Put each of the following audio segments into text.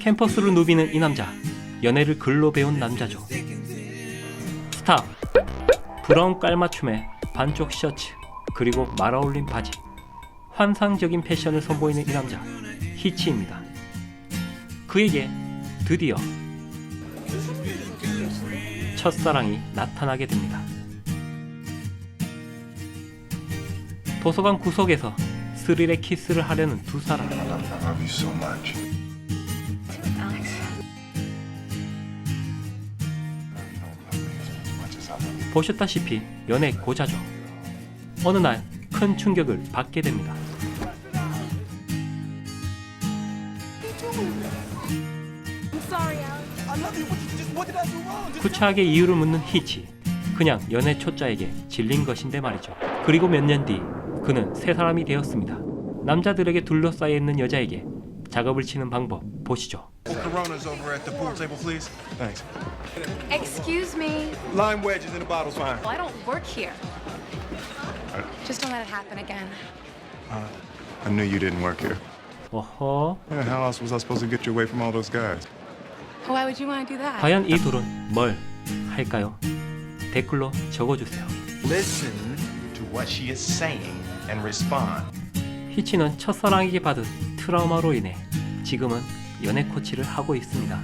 캠퍼스를 누비는 이 남자 연애를 글로 배운 남자죠. 스탑. 브라운 깔맞춤에 반쪽 셔츠 그리고 말아올린 바지. 환상적인 패션을 선보이는 이 남자 히치입니다. 그에게 드디어 첫사랑이 나타나게 됩니다. 도서관 구석에서 스릴의 키스를 하려는 두 사람 보셨다시피 연애 고자죠. 어느 날 큰 충격을 받게 됩니다. 구차하게 이유를 묻는 히치. 그냥 연애 초짜에게 질린 것인데 말이죠. 그리고 몇 년 뒤 그는 새 사람이 되었습니다. 남자들에게 둘러싸여 있는 여자에게 작업을 치는 방법 보시죠. Excuse me. Lime wedges in the bottles, fine. Well, I don't work here. Just don't let it happen again. I knew you didn't work here. 어허. Yeah, how else was I supposed to get you away from all those guys? Why would you want to do that? 과연 이 둘은 뭘 할까요? 댓글로 적어주세요. Listen to what she is saying and respond. 히치는 첫사랑에게 받은 트라우마로 인해 지금은 연애 코치를 하고 있습니다.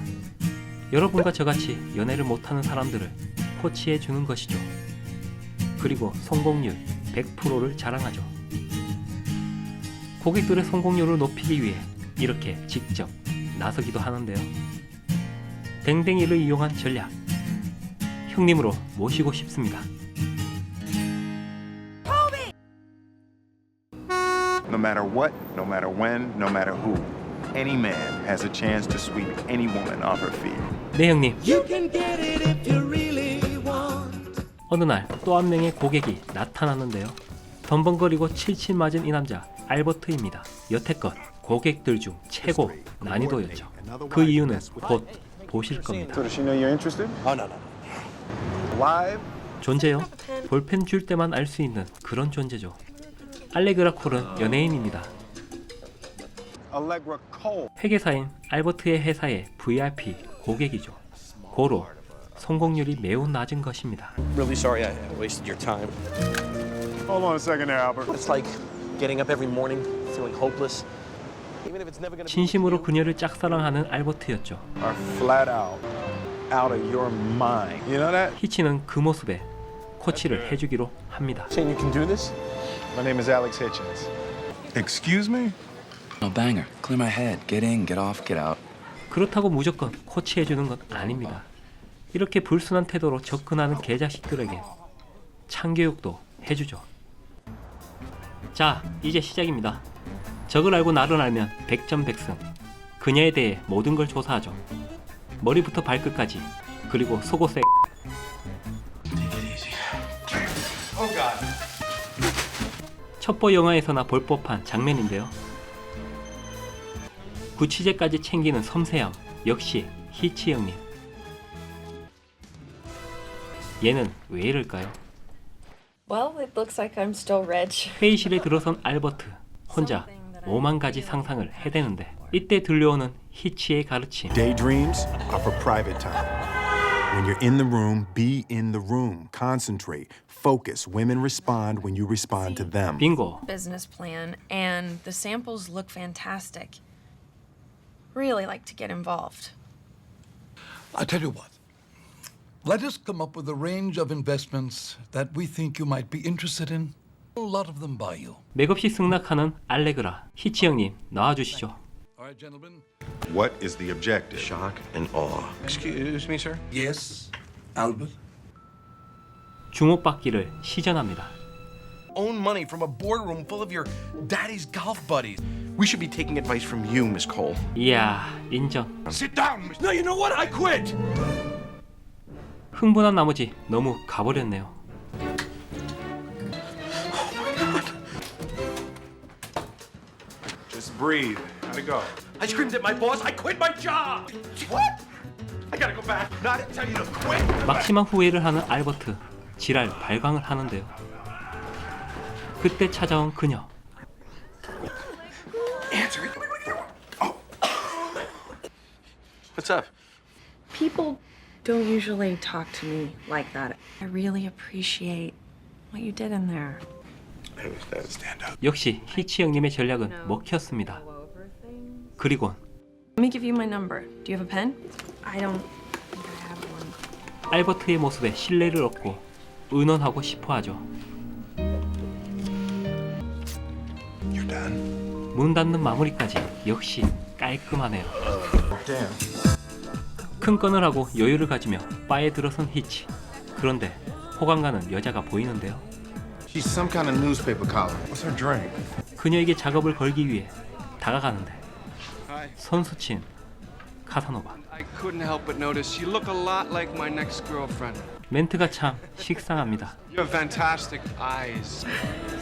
여러분과 저같이 연애를 못하는 사람들을 코치해 주는 것이죠. 그리고 성공률 100%를 자랑하죠. 고객들의 성공률을 높이기 위해 이렇게 직접 나서기도 하는데요. 댕댕이를 이용한 전략. 형님으로 모시고 싶습니다. No matter what, no matter when, no matter who, any man has a chance to sweep any woman off her feet. 네 형님. 어느 날 또 한 명의 고객이 나타났는데요. 덤벙거리고 칠칠 맞은 이 남자 알버트입니다. 여태껏 고객들 중 최고 난이도였죠. 그 이유는 곧 보실 겁니다. Live? 존재요. 볼펜 줄 때만 알 수 있는 그런 존재죠. 알레그라 콜은 연예인입니다. Allegra Cole. 회계사인 알버트의 회사의 VIP 고객이죠. 고로 성공률이 매우 낮은 것입니다. Really sorry I wasted your time. Hold on a second there, Albert. It's like getting up every morning feeling hopeless. Even if it's never gonna be 진심으로 그녀를 짝사랑하는 알버트였죠. Are flat out out of your mind. You know that? 히치는 그 모습에 코치를 해주기로 합니다. saying you can do this? My name is Alex Hitchens. Excuse me? 그렇다고 무조건 코치해주는 건 아닙니다. 이렇게 불순한 태도로 접근하는 개자식들에게 참교육도 해주죠. 자, 이제 시작입니다. 적을 알고 나를 알면 백전백승. 그녀에 대해 모든 걸 조사하죠. 머리부터 발끝까지 그리고 속옷에 첩보 영화에서나 볼 법한 장면인데요. 구치제까지 챙기는 섬세함 역시 히치 형님. 얘는 왜 이럴까요? Well, it looks like I'm still rich. 회의실에 들어선 알버트 혼자 오만 가지 상상을 해대는데 이때 들려오는 히치의 가르침. Daydreams are for private time. When you're in the room, be in the room. Concentrate. Focus. Women respond when you respond to them. 빙고. Business plan, and the samples look fantastic. Really like to get involved. I tell you what. Let us come up with a range of investments that we think you might be interested in. A lot of them by you. 맥없이 승낙하는 알레그라. 히치 형님 나와주시죠. All right, gentlemen. What is the objective? Shock and awe. Excuse me, sir? Yes, Albert. 주목받기를 시전합니다. Own money from a boardroom full of your daddy's golf buddies. We should be taking advice from you, Miss Cole. 이야 인정. Sit down, Mr. No, you know what? I quit. 흥분한 나머지 너무 가버렸네요. Just breathe. How'd it go? I screamed at my boss. I quit my job. What? I gotta go back. Not tell you to quit. 막심한 후회를 하는 알버트. 지랄 발광을 하는데요. 그때 찾아온 그녀. Answer it. Oh. What's up? People don't usually talk to me like that. I really appreciate what you did in there. Stand up. 역시 히치 형님의 전략은 먹혔습니다. 그리곤 Let me give you my number. Do you have a pen? I don't think I have one. 알버트의 모습에 신뢰를 얻고 의논하고 싶어하죠. You're done? 문 닫는 마무리까지 역시 깔끔하네요. Damn. 큰 건을 하고 여유를 가지며 바에 들어선 히치. 그런데 호감 가는 여자가 보이는데요. She's some kind of newspaper column. What's her drink? 그녀에게 작업을 걸기 위해 다가가는데 선수친 카사노바. I couldn't help but notice you look a lot like my next girlfriend. 멘트가 참 식상합니다. You have fantastic eyes.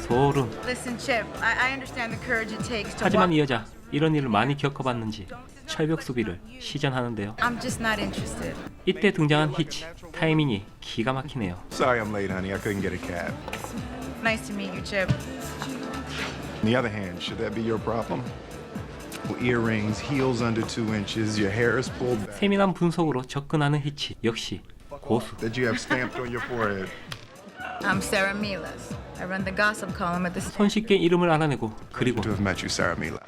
소름. Listen, Chip, I, I understand the courage it takes to 하지만. 이 여자 이런 일을 많이 겪어봤는지 철벽 수비를 시전하는데요. I'm just not interested. 이때 등장한 히치 타이밍이 기가 막히네요. Sorry I'm late, honey. I couldn't get a cab. Nice to meet you, Chip. On the other hand, should that be your problem? 세밀한 분석으로 접근하는 히치 역시 고수. That you have stamped on your forehead. I'm Sarah Milas. I run the gossip column at the. 손쉽게 이름을 알아내고 그리고 Sarah.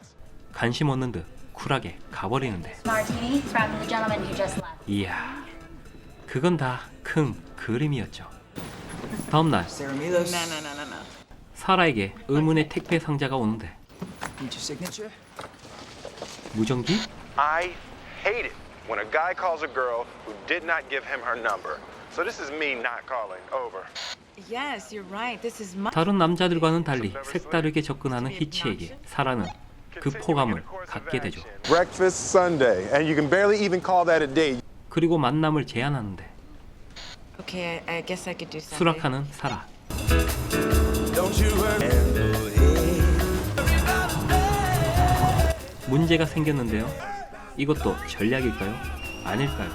관심 없는 듯 쿨하게 가버리는데 Martini from the gentleman who just left. 이야 그건 다 큰 그림이었죠. 다음날 사라에게 의문의 택배 상자가 오는데 Need your signature? 무전기? I hate it when a guy calls a girl who did not give him her number. So this is me not calling. Over. Yes, you're right. This is my. 다른 남자들과는 달리 색다르게 접근하는 히치에게 사라는 그 포감을 갖게 되죠. Breakfast Sunday, and you can barely even call that a date. 그리고 만남을 제안하는데 Okay, I, I guess I could do something. 수락하는 사라. 문제가 생겼는데요. 이것도 전략일까요? 아닐까요?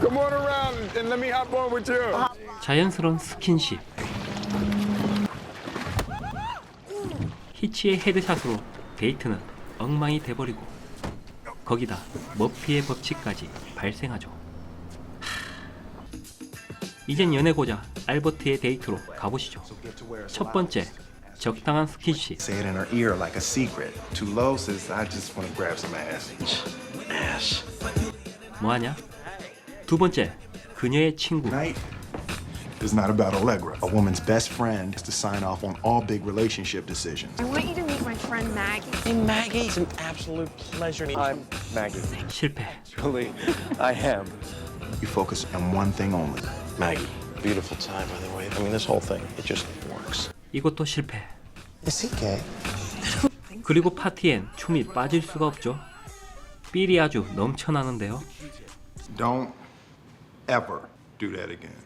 Come on around and let me hop on with you. 자연스러운 스킨십. 히치의 헤드샷으로 데이트는 엉망이 돼버리고 거기다 머피의 법칙까지 발생하죠. 하... 이젠 연애고자 알버트의 데이트로 가보시죠. 첫 번째, 적당한 스킨십. Say it in her ear like a secret. Too low says I just want to grab some ass. Ass. 뭐하냐? 두 번째, 그녀의 친구. Night is not about Allegra. A woman's best friend is to sign off on all big relationship decisions. I want you to meet my friend Maggie. Hey, Maggie. It's an absolute pleasure. I'm Maggie. 실패. Really, I am. You focus on one thing only. Maggie. Beautiful time, by the way. I mean, this whole thing, it just works. 이것도 실패. 그리고 파티엔 춤이 빠질 수가 없죠. 삘이 아주 넘쳐나는데요. Don't ever do that again.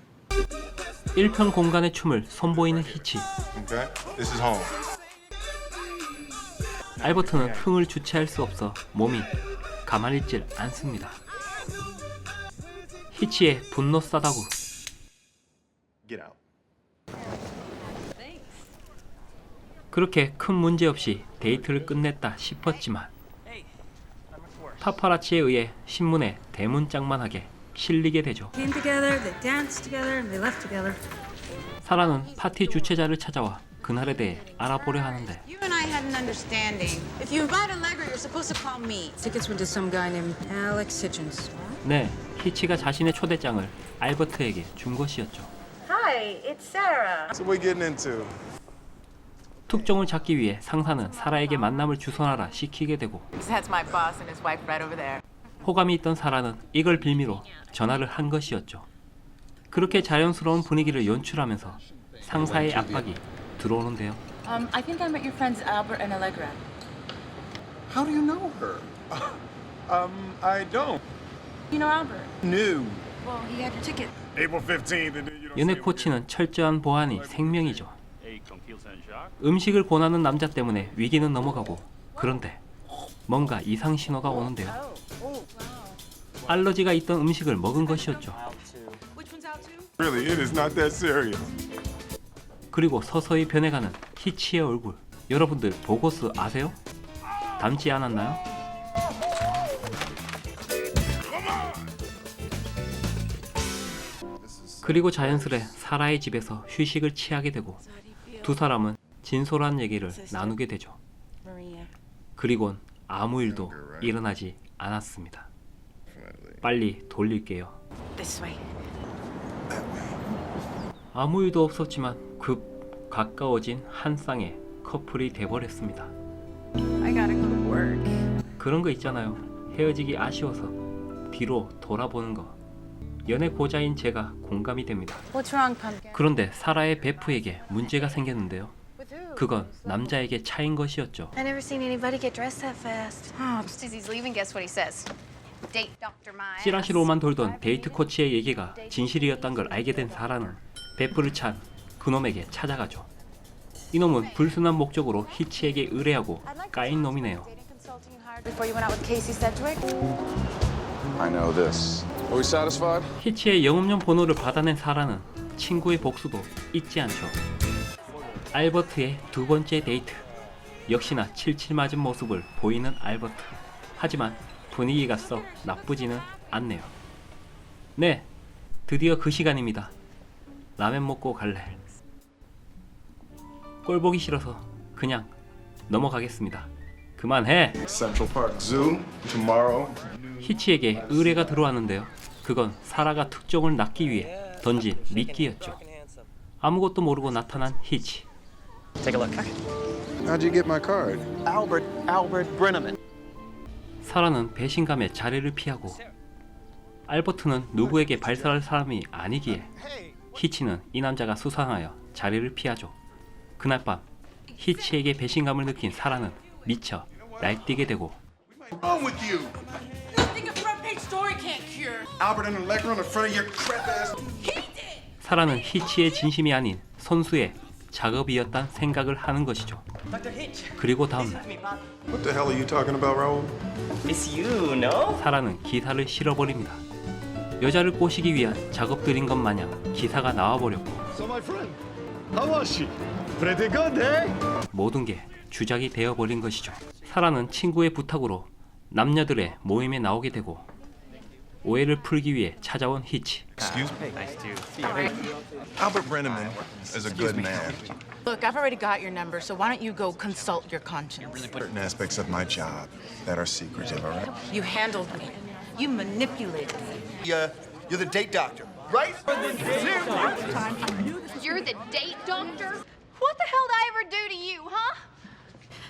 1편 공간의 춤을 선보이는 히치. Okay? This is home. 알버트는 흥을 주체할 수 없어 몸이 가만히 있질 않습니다. 히치의 분노 싸다구. Get out. 그렇게 큰 문제 없이 데이트를 끝냈다 싶었지만 파파라치에 의해 신문에 대문짝만하게 실리게 되죠. Came together, they danced together, and they left together. 사라는 파티 주최자를 찾아와 그날에 대해 알아보려 하는데 You and I had an understanding. If you invite Allegra, you're supposed to call me. Tickets went to some guy named Alex Hitchens. 네, 히치가 자신의 초대장을 알버트에게 준 것이었죠. Hi, it's Sarah. So what we getting into? 특종을 잡기 위해 상사는 사라에게 만남을 주선하라 시키게 되고. 호감이 있던 사라는 이걸 빌미로 전화를 한 것이었죠. 그렇게 자연스러운 분위기를 연출하면서 상사의 압박이 들어오는데요. Um, I think I met your friends Albert and Allegra. How do you know her? um, I don't. You know Albert? New. Well, he had your ticket. April 15th, and then you don't 연애 코치는 철저한 보안이 생명이죠. 음식을 권하는 남자 때문에 위기는 넘어가고 그런데 뭔가 이상 신호가 오는데요. 알러지가 있던 음식을 먹은 것이었죠. 그리고 서서히 변해가는 히치의 얼굴. 여러분들 보고스 아세요? 닮지 않았나요? 그리고 자연스레 사라의 집에서 휴식을 취하게 되고 두 사람은 진솔한 얘기를 나누게 되죠. 그리곤 아무 일도 일어나지 않았습니다. 빨리 돌릴게요. 아무 일도 없었지만 급 가까워진 한 쌍의 커플이 돼버렸습니다. 그런 거 있잖아요. 헤어지기 아쉬워서 뒤로 돌아보는 거. 연애 고자인 제가 공감이 됩니다. What's wrong, Pumpkin? 그런데 사라의 베프에게 문제가 생겼는데요. 그건 남자에게 차인 것이었죠. I never seen anybody get dressed that fast. Oh, just as he's leaving, guess what he says? Date Dr. My 찌라시로만 돌던 데이트 코치의 얘기가 진실이었단 걸 알게 된 사라는 베프를 찬 그놈에게 찾아가죠. 이놈은 불순한 목적으로 히치에게 의뢰하고 까인 놈이네요. I know this. Are we satisfied? 히치의 영업용 번호를 받아낸 사라는 친구의 복수도 잊지 않죠. 알버트의 두 번째 데이트. 역시나 칠칠 맞은 모습을 보이는 알버트. 하지만 분위기가 썩 나쁘지는 않네요. 네, 드디어 그 시간입니다. 라면 먹고 갈래. 꼴 보기 싫어서 그냥 넘어가겠습니다. 그만해! 히치에게 의뢰가 들어왔는데요. 그건 사라가 특종을 낳기 위해 던진 미끼였죠. 아무것도 모르고 나타난 히치. How'd you get my card? Albert, Albert Brenneman. 사라는 배신감에 자리를 피하고 알버트는 누구에게 발설할 사람이 아니기에 히치는 이 남자가 수상하여 자리를 피하죠. 그날 밤 히치에게 배신감을 느낀 사라는 미쳐 날뛰게 되고 can't cure. Albert and Allegra in front of your crap ass. 사라는 히치의 진심이 아닌 선수의 작업이었단 생각을 하는 것이죠. 그리고 다음날 What the hell are you talking about, Raul? 사라는 기사를 실어버립니다. 여자를 꼬시기 위한 작업들인 것 마냥 기사가 나와버렸고 So my friend, how was she? Pretty good, eh? 모든 게 주작이 되어버린 것이죠. 사라는 친구의 부탁으로 남녀들의 모임에 나오게 되고 오해를 풀기 위해 찾아온 히치. Excuse me. Albert Brenneman is a good man. Look, I've already got your number, so why don't you go consult your conscience? Certain aspects of my job that are secretive, all right? You handled me. You manipulated me. Uh, you're the date doctor, right? You're the date doctor? What the hell did I ever do to you, huh?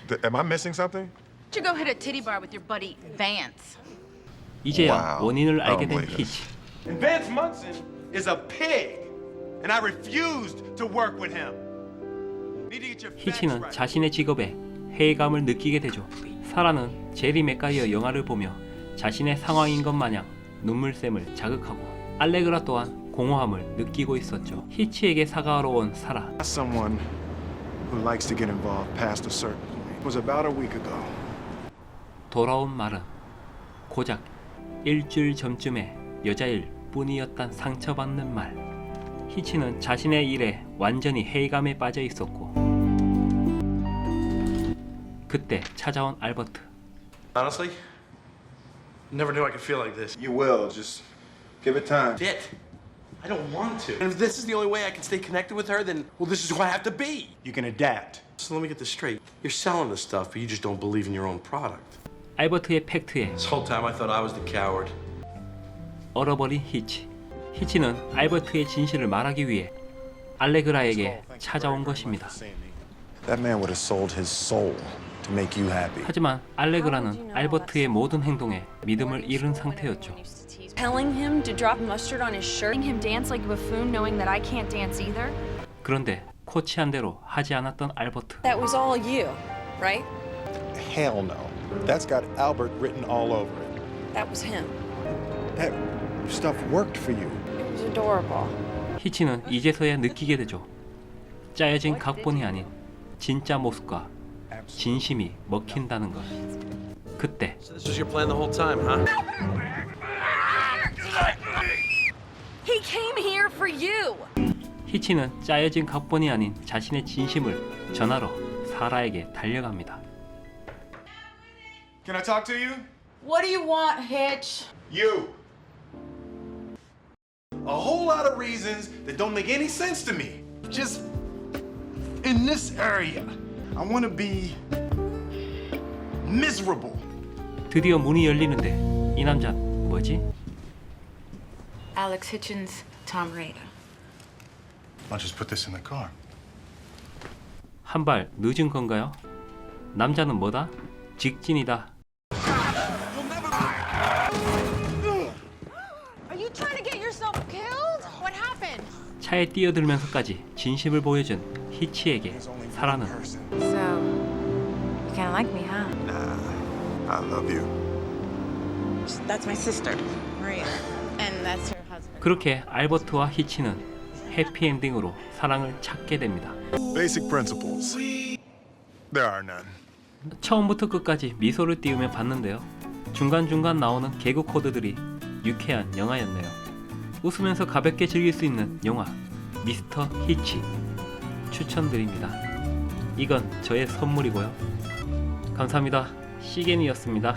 Th- am I missing something? Why don't you go hit a titty bar with your buddy Vance? 이제야 Wow. 원인을 알게 된 believe this. 히치. And Vance Munson is a pig, and I refused to work with him. Need to get your facts 히치는 right. 자신의 직업에 회의감을 느끼게 되죠. 사라는 제리 맥가이어 영화를 보며 자신의 상황인 것 마냥 눈물샘을 자극하고 알레그라 또한 공허함을 느끼고 있었죠. 히치에게 사과하러 온 사라. Someone who likes to get involved past a certain point. It was about a week ago. 돌아온 말은 고작 일주일 전쯤에 여자일 뿐이었단 상처받는 말. 히치는 자신의 일에 완전히 회의감에 빠져 있었고 그때 찾아온 알버트. Honestly, never knew I could feel like this. You will, just give it time. It. I don't want to. And if this is the only way I can stay connected with her, then well, this is who I have to be. You can adapt. So let me get this straight. You're selling the stuff, but you just don't believe in your own product. 알버트의 팩트에 This whole time I thought I was the coward. 얼어버린 히치. 히치는 알버트의 진실을 말하기 위해 알레그라에게 찾아온 것입니다. That man would have sold his soul to make you happy. 하지만 알레그라는 알버트의 모든 행동에 믿음을 잃은 상태였죠. Telling him to drop mustard on his shirt, making him dance like a buffoon knowing that I can't dance either. 그런데 코치한 대로 하지 않았던 알버트. That was all you, right? Hell no. That's got Albert written all over it. That was him. That stuff worked for you. It was adorable. 히치는 이제서야 느끼게 되죠. 짜여진 각본이 아닌 진짜 모습과 진심이 먹힌다는 것. 그때 This was your plan the whole time, huh? He came here for you. 히치는 짜여진 각본이 아닌 자신의 진심을 전하러 사라에게 달려갑니다. Can I talk to you? What do you want, Hitch? You. a whole lot of reasons that don't make any sense to me. Just in this area, I want to be miserable. 드디어 문이 열리는데 이 남자 뭐지? Alex Hitchens, Tom Raider. Why don't you just put this in the car? 한 발 늦은 건가요? 남자는 뭐다? 직진이다. 차에 뛰어들면서까지 진심을 보여준 히치에게 사라는 So, you kind of like me, huh? I love you. That's my sister, Maria. And that's her husband. 그렇게 알버트와 히치는 해피엔딩으로 사랑을 찾게 됩니다. Basic principles. There are none. 처음부터 끝까지 미소를 띄우며 봤는데요. 중간중간 나오는 개그 코드들이 유쾌한 영화였네요. 웃으면서 가볍게 즐길 수 있는 영화 미스터 히치 추천드립니다. 이건 저의 선물이고요. 감사합니다. 시겐이었습니다.